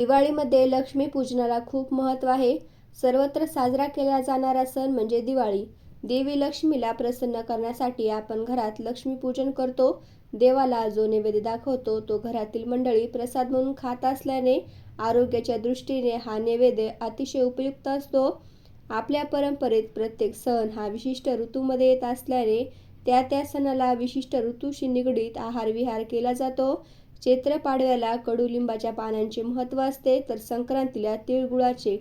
दिवाळीमध्ये लक्ष्मीपूजनाला खूप महत्त्व आहे. सर्वत्र साजरा केला जाणारा सण म्हणजे दिवाळी. देवी लक्ष्मीला प्रसन्न करण्यासाठी आपण घरात लक्ष्मीपूजन करतो. देवाला जो नैवेद्य दाखवतो तो घरातील मंडळी प्रसाद म्हणून खात असल्याने आरोग्याच्या दृष्टीने हा नैवेद्य अतिशय उपयुक्त असतो. आपल्या परंपरेत प्रत्येक सण हा विशिष्ट ऋतूमध्ये येत असल्याने त्या त्या सणाला विशिष्ट ऋतूशी निगडीत आहार विहार केला जातो. चैत्र पाडव्याला कडुलिंबाच्या पानांचे महत्त्व असते तर संक्रांतीला तिळगुळाचे.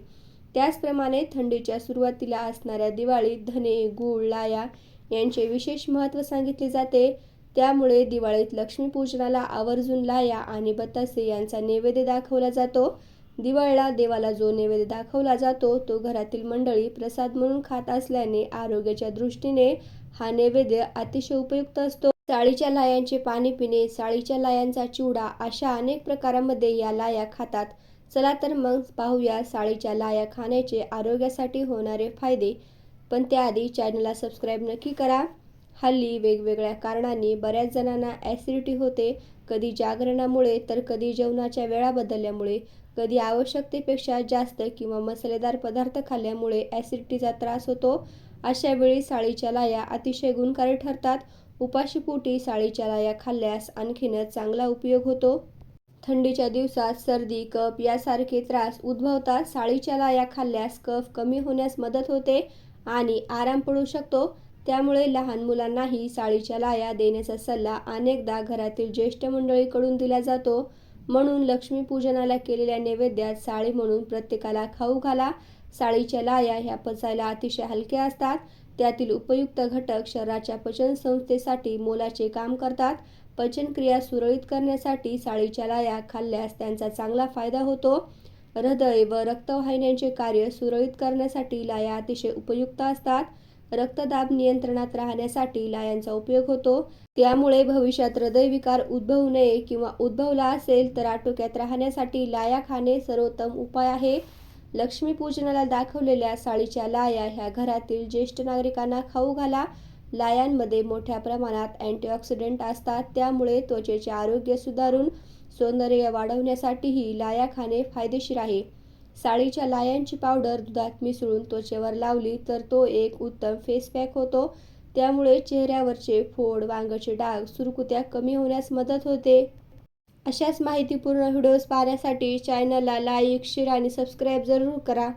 त्याचप्रमाणे थंडीच्या सुरुवातीला असणाऱ्या दिवाळीत धने गूळ लाया यांचे विशेष महत्त्व सांगितले जाते. त्यामुळे दिवाळीत लक्ष्मीपूजनाला आवर्जून लाया आणि बतासे यांचा नैवेद्य दाखवला जातो. दिवाळीला देवाला जो नैवेद्य दाखवला जातो तो घरातील मंडळी प्रसाद म्हणून खात असल्याने आरोग्याच्या दृष्टीने हा नैवेद्य अतिशय उपयुक्त असतो. साळीच्या लायांचे पाणी पिणे साळीच्या लायांचा चिवडा अशा अनेक प्रकारांमध्ये या लाया खातात. चला तर मग पाहूया साळीच्या लाया खाण्याचे आरोग्यासाठी होणारे फायदे. पण त्याआधी चॅनलला सबस्क्राईब नक्की करा. हल्ली वेगवेगळ्या कारणांनी बऱ्याच जणांना ॲसिडिटी होते. कधी जागरणामुळे तर कधी जेवणाच्या वेळा बदलल्यामुळे. कधी आवश्यकतेपेक्षा जास्त किंवा मसालेदार पदार्थ खाल्ल्यामुळे ॲसिडिटीचा त्रास होतो. अशा वेळी साळीच्या लाया अतिशय गुणकारी ठरतात. उपाशीपोटी साळीच्या लाया खाल्ल्यास आणखीनच चांगला उपयोग होतो. थंडीच्या दिवसात सर्दी कफ यासारखे त्रास उद्भवतात. साळीच्या लाया खाल्ल्यास कफ कमी होण्यास मदत होते आणि आराम पडू शकतो. त्यामुळे लहान मुलांनाही साळीच्या लाया देण्याचा सल्ला अनेकदा घरातील ज्येष्ठ मंडळीकडून दिला जातो. म्हणून लक्ष्मीपूजनाला केलेल्या नैवेद्यात साळी म्हणून प्रत्येकाला खाऊ घाला. साळीच्या लाया ह्या पचायला अतिशय हलक्या असतात. त्यातील उपयुक्त घटक शरीराच्या पचन संस्थेसाठी मोलाचे काम करतात. पचनक्रिया सुरळीत करण्यासाठी साळीच्या लाया खाल्ल्यास त्यांचा चांगला फायदा होतो. हृदय व रक्तवाहिन्यांचे कार्य सुरळीत करण्यासाठी लाया अतिशय उपयुक्त असतात. रक्तदाब नियंत्रणात राहण्यासाठी लायांचा उपयोग होतो. त्यामुळे भविष्यात हृदयविकार उद्भवू नये किंवा उद्भवला असेल तर आटोक्यात राहण्यासाठी लाया खाणे सर्वोत्तम उपाय आहे. लक्ष्मीपूजनाला दाखवलेल्या साळीच्या लाया ह्या घरातील ज्येष्ठ नागरिकांना खाऊ घाला. लायांमध्ये मोठ्या प्रमाणात अँटीऑक्सिडंट असतात. त्यामुळे त्वचेचे आरोग्य सुधारून सौंदर्य वाढवण्यासाठीही लाया खाणे फायदेशीर आहे. साळीच्या लायांची पावडर दुधात मिसळून त्वचेवर लावली तर तो एक उत्तम फेस पॅक होतो. त्यामुळे चेहऱ्यावरचे फोड वांगचे डाग सुरकुत्या कमी होण्यास मदत होते. अशाच माहितीपूर्ण व्हिडिओज पाहण्यासाठी चॅनलला लाईक शेअर आणि सबस्क्राईब जरूर करा.